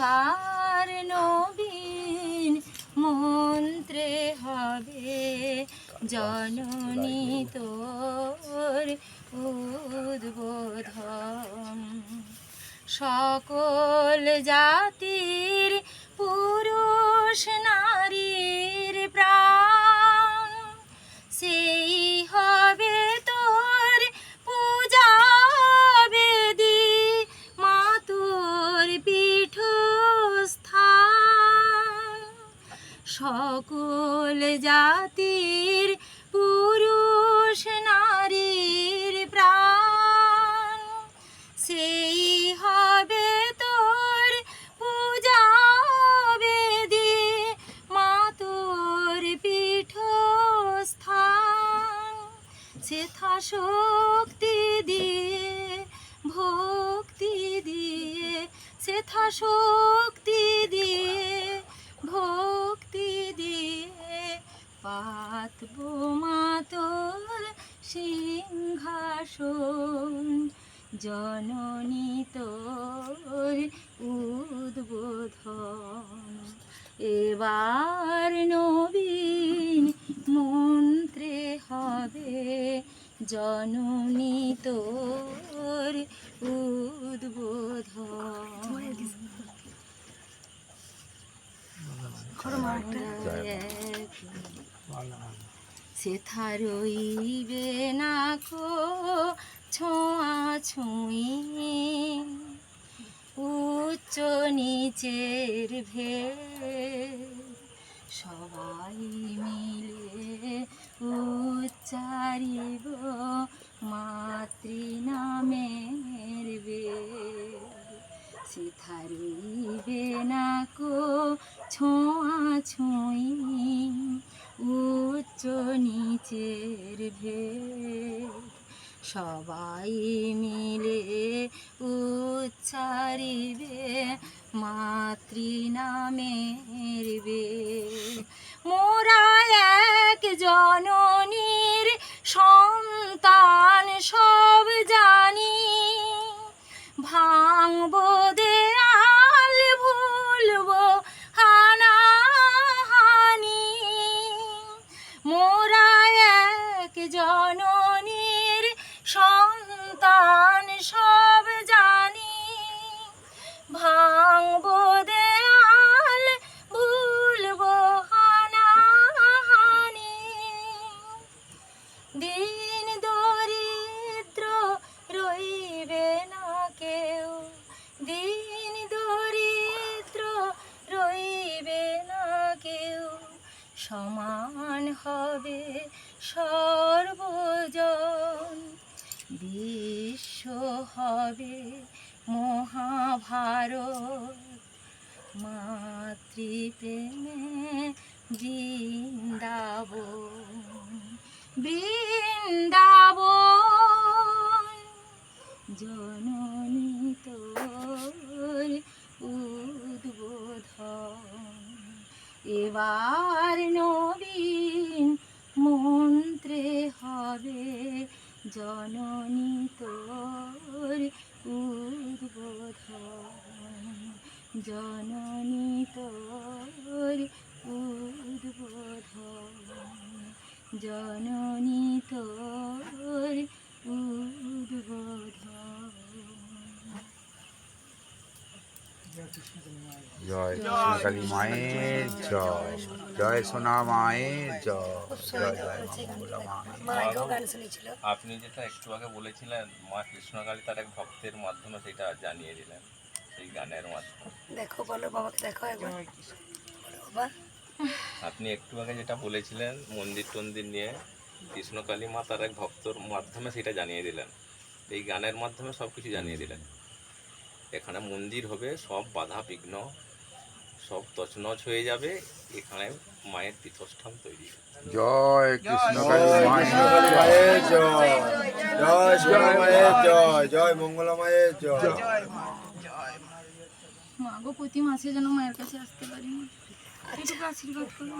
এবার নবীন মন্ত্রে হবে জননী তোর উদ্বোধন। সকল জাতির পুরুষ জাতির পুরুষ নারীর প্রাণ। সেই হবে তোর পূজা বেদি মা তোর পীঠস্থান। সেথা শক্তি দিয়ে, ভক্তি দিয়ে সেথা শক্তি দিয়ে পাতব মা তোর সিংহাসন জননী তোর উদ্বোধন। এবার নবীন মন্ত্রে হবে জননী তোর উদ্বোধন সেথা রইবে না কো ছোঁয়া ছুঁই উচ্চ নিচের ভেদ, সবাই মিলে উচ্চারিব মাতৃনামের বেদ। সেথা রইবে না কো ছোঁয়া নিচের ভেদ সবাই মিলে উচ্চারিবে মাতৃনামের বেদ। মোরা এক জননীর সন্তান সব জননীর সন্তান সব জানি। ভাঙবো দেয়াল, ভুলবো হানাহানি। দিন দরিদ্র রইবে না কেউ। দিন দরিদ্র রইবে না কেউ। সমান হবে সর্বজন। বিশ্ব হবে মহাভারত। মাতৃপ্রেমে বৃন্দাবন। বৃন্দাবন। জননী তোর উদ্বোধন। এবার জননী তোর উদ্বোধন। জননী তোর উদ্বোধন। জননী জয় কৃষ্ণকালী মায়ের জয় জয় সোনা মায়ের জয় আপনি যেটা একটু আগে বলেছিলেন মা কৃষ্ণকালী তার এক ভক্তের মাধ্যমে সেটা জানিয়ে দিলেন সেই গানের মাধ্যমে। দেখো বলো বাবাকে দেখো একবার। বাবা। আপনি একটু আগে যেটা বলেছিলেন মন্দির টন্দির নিয়ে কৃষ্ণকালী মা তার এক ভক্তর মাধ্যমে সেটা জানিয়ে দিলেন। এই গানের মাধ্যমে সব কিছু জানিয়ে দিলেন। এখানে মন্দির হবে সব বাধা বিঘ্ন সব তছনছ হয়ে যাবে। এখানে মায়ের পীঠস্থান তৈরি হবে। জয় কৃষ্ণ মায়ের জয় জয় সোনা মায়ের জয়। জয় মঙ্গলা মায়ের জয়। মা গো প্রতি মাসে যেন মায়ের কাছে আসতে পারি মা। এইটুকু আশীর্বাদ করো